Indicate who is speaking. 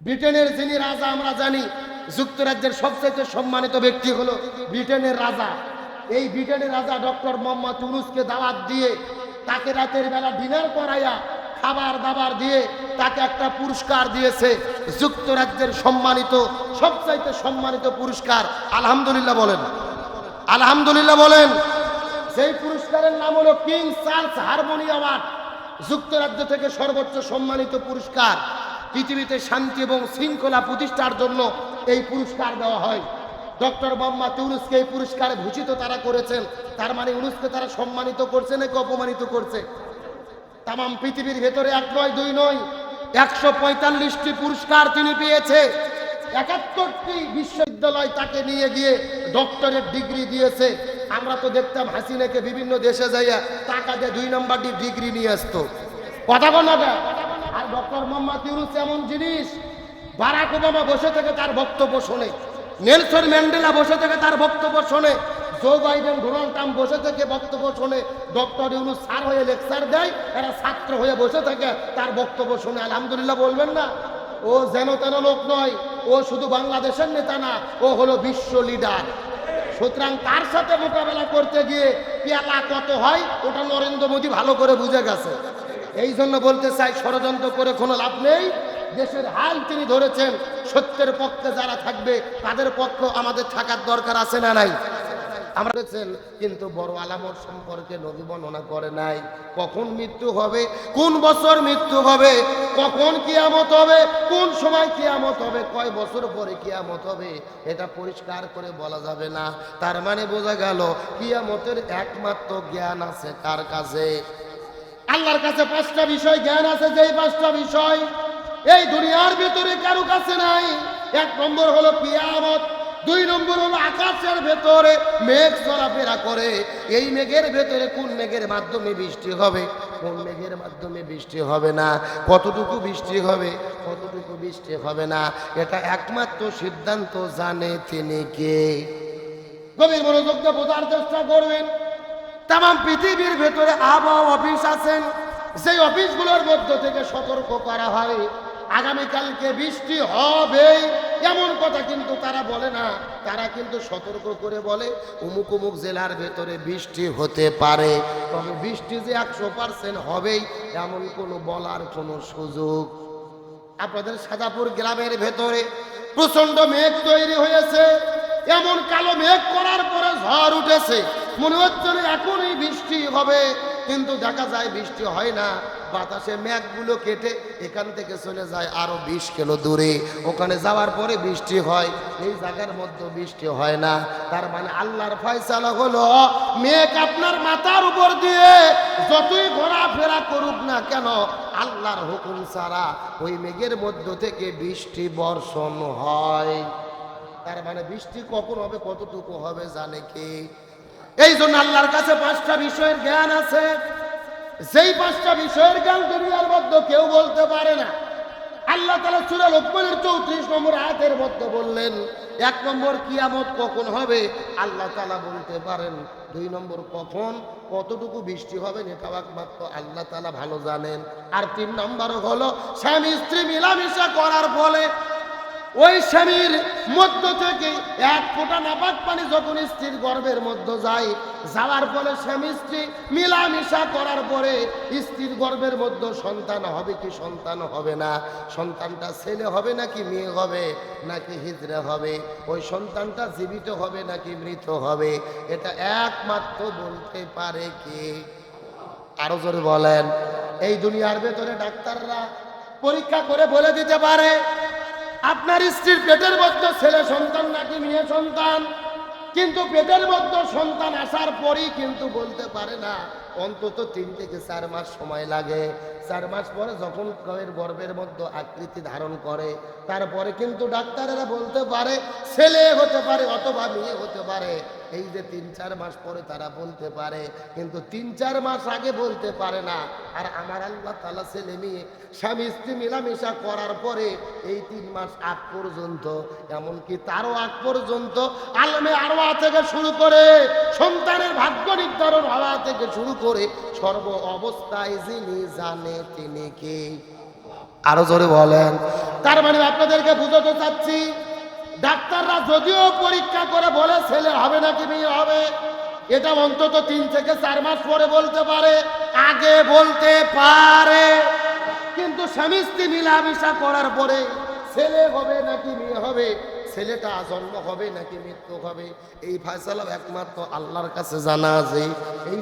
Speaker 1: ব্রিটেনের যিনি রাজা, আমরা জানি যুক্তরাজ্যের সবচেয়ে সম্মানিত ব্যক্তি হলো ব্রিটেনের রাজা। এই ব্রিটেনের রাজা ডক্টর মোহাম্মদ ইউনুসকে দাওয়াত দিয়ে তাকে রাতের বেলা ডিনার করাইয়া খাবার দাবার দিয়ে তাকে একটা পুরস্কার দিয়েছে। যুক্তরাজ্যের সম্মানিত, সবচাইতে সম্মানিত পুরস্কার, আলহামদুলিল্লাহ বলেন। আলহামদুলিল্লাহ বলেন সেই পুরস্কারের নাম হলো কিং চার্লস হারমোনি অ্যাওয়ার্ড। যুক্তরাজ্য থেকে সর্বোচ্চ সম্মানিত পুরস্কার। পৃথিবীতে শান্তি এবং শৃঙ্খলা প্রতিষ্ঠার জন্য এই পুরস্কার দেওয়া হয়। ডক্টর মোহাম্মদ ইউনুসকে এই পুরস্কারে ভূষিত তারা করেছেন। তার মানে ইউনুসকে তারা সম্মানিত করছে নাকি অপমানিত করছে? তাম পৃথিবীর ভেতরে এক নয়, দুই নয়, একশো পঁয়তাল্লিশটি পুরস্কার তিনি পেয়েছে। একাত্তরটি বিশ্ববিদ্যালয় তাকে নিয়ে গিয়ে ডক্টরের ডিগ্রি দিয়েছে। আমরা তো দেখতাম হাসিনাকে বিভিন্ন দেশে যাইয়া টাকা দিয়ে দুই নম্বরটি ডিগ্রি নিয়ে আসতো। কথা বল? আর ডক্টর মোহাম্মদ ইউনুস এমন জিনিস, বারাক ওবামা বসে থেকে তার বক্তব্য শোনে, নেলসন ম্যান্ডেলা বসে থেকে তার বক্তব্য শোনে, জো বাইডেন, ডোনাল্ড ট্রাম্প বসে থেকে বক্তব্য শোনে, ডক্টর ইউনুস স্যার হয়ে লেকচার দেয়, এরা ছাত্র হয়ে বসে থাকে তার বক্তব্য শোনে। আলহামদুলিল্লাহ বলবেন না, ও যেন তেন লোক নয়, ও শুধু বাংলাদেশের নেতা না, ও হলো বিশ্ব লিডার। সুতরাং তার সাথে মোকাবেলা করতে গিয়ে পেয়ালা কত হয়, ওটা নরেন্দ্র মোদী ভালো করে বুঝে গেছে। এই জন্য বলতে চাই, ষড়যন্ত্র করে কোনো লাভ নেই। দেশের হাল তিনি ধরেছেন, সত্যের পক্ষে যারা থাকবে, তাদের পক্ষ আমাদের থাকার দরকার আছে না নাই? আমরা কিন্তু বড় আলামত সম্পর্কে নবী বর্ণনা করে নাই। কখন মৃত্যু হবে, কোন বছর মৃত্যু হবে, কখন কিয়ামত হবে, কোন সময় কিয়ামত হবে, কয় বছর পরে কিয়ামত হবে, এটা পরিষ্কার করে বলা যাবে না। তার মানে বোঝা গেল, কিয়ামতের একমাত্র জ্ঞান আছে কার কাছে? আল্লাহর কাছে পাঁচটা বিষয়, জ্ঞান আছে যেই পাঁচটা বিষয়। এই দুনিয়ার ভেতরে কারও কাছে নাই। এক নম্বর হলো কিয়ামত, দুই নম্বর হলো আকাশের ভেতরে মেঘ চলাফেরা করে। এই মেঘের ভেতরে কোন মেঘের মাধ্যমে বৃষ্টি হবে? কোন মেঘের মাধ্যমে বৃষ্টি হবে না? কতটুকু বৃষ্টি হবে? কতটুকু বৃষ্টি হবে না? এটা একমাত্র সিদ্ধান্ত জানে তিনি কে। গভীর মনোযোগ বোঝার চেষ্টা করবেন। তাম পৃথিবীর ভেতরে আবহাওয়া অফিস আছেন সেই অফিসগুলোর মধ্য থেকে সতর্ক করা হয়। আগামীকালকে বৃষ্টি হবে, এমন কথা কিন্তু তারা বলে না। তারা কিন্তু সতর্ক করে বলে, অমুক অমুক জেলার ভেতরে বৃষ্টি হতে পারে। তবে বৃষ্টি যে একশো পার্সেন্ট হবেই, এমন কোনো বলার কোনো সুযোগ। আপনাদের সাদাপুর গ্রামের ভেতরে প্রচণ্ড মেঘ তৈরি হয়েছে। এমন কালো মেঘ করার পরে ঝড় উঠেছে। মনে হচ্ছে না এখনই বৃষ্টি হবে, কিন্তু দেখা যায় বৃষ্টি হয় না। বাতাসে মেঘগুলো কেটে এখান থেকে চলে যায় আরও বিশ কিলো দূরে। ওখানে যাওয়ার পরে বৃষ্টি হয়, এই জায়গার মধ্যে বৃষ্টি হয় না। তার মানে আল্লাহর ফয়সালা হলো, মেঘ আপনার মাথার উপর দিয়ে যতই ঘোরাফেরা করুক না কেন, আল্লাহর হুকুম ছাড়া ওই মেঘের মধ্য থেকে বৃষ্টি বর্ষণ হয়। তার মানে বৃষ্টি কখন হবে, কতটুকু হবে, জানে কি? এই জন্য আল্লাহর কাছে পাঁচটা বিষয়ের জ্ঞান আছে। যেই পাঁচটা বিষয়ের জ্ঞান দুনিয়ার মধ্যে কেউ বলতে পারে না। আল্লাহ তালা সুরা লোকমানের চৌত্রিশ নম্বর আয়াতের মধ্যে বললেন, এক নম্বর কিয়ামত কখন হবে? আল্লাহ তালা বলতে পারেন, দুই নম্বর কখন? কতটুকু বৃষ্টি হবে একমাত্র আল্লাহ তালা ভালো জানেন। আর তিন নম্বর হলো, স্বামী স্ত্রী মিলামিশা করার ফলে ওই স্বামীর মধ্য থেকে এক ফোঁটা নাপাক পানি যখন স্ত্রীর গর্ভের মধ্যে যায়, যাওয়ার ফলে স্বামী স্ত্রী মিলামিশা করার পরে স্ত্রীর গর্ভের মধ্যে সন্তান হবে কি সন্তান হবে না? সন্তানটা ছেলে হবে নাকি মেয়ে হবে, নাকি হিজড়ে হবে? ওই সন্তানটা জীবিত হবে নাকি মৃত হবে? এটা একমাত্র বলতে পারে কি? আরও জোরে বলেন। এই দুনিয়ার ভেতরে ডাক্তাররা পরীক্ষা করে বলে দিতে পারে। আপনার স্ত্রীর পেটের মধ্যে ছেলে সন্তান নাকি মেয়ে সন্তান? কিন্তু পেটের মধ্যে সন্তান আসার পরই কিন্তু বলতে পারে না, অন্তত তিন থেকে চার মাস সময় লাগে। চার মাস পরে যখন কয়ের গর্বের মধ্যে আকৃতি ধারণ করে, তারপরে কিন্তু ডাক্তারেরা বলতে পারে, ছেলে হতে পারে অথবা মেয়ে হতে পারে। এই যে তিন চার মাস পরে তারা বলতে পারে, কিন্তু তিন চার মাস আগে বলতে পারে না। আর আমার আল্লাহ তালা ছেলে মেয়ে, স্বামী স্ত্রী মিলামেশা করার পরে এই তিন মাস আগ পর্যন্ত, এমনকি তারও আগ পর্যন্ত আলমে আরোয়া থেকে শুরু করে, সন্তানের ভাগ্য নির্ধারণ হওয়া থেকে শুরু করে সর্ব অবস্থায় যিনি জানে তিনি কে? আরও জোরে বলেন। তার মানে আপনাদেরকে বুঝাতে চাচ্ছি ডাক্তাররা যদিও পরীক্ষা করে বলে ছেলে হবে নাকি মেয়ে হবে, এটা অন্তত তিন থেকে চার মাস পরে বলতে পারে, আগে বলতে পারে। কিন্তু স্বামী স্ত্রী মিলামিশা করার পরে ছেলে হবে নাকি মেয়ে হবে, ছেলেটা জন্ম হবে নাকি মৃত্যু হবে, এই ফয়সালা একমাত্র আল্লাহর কাছে জানা আছে। এই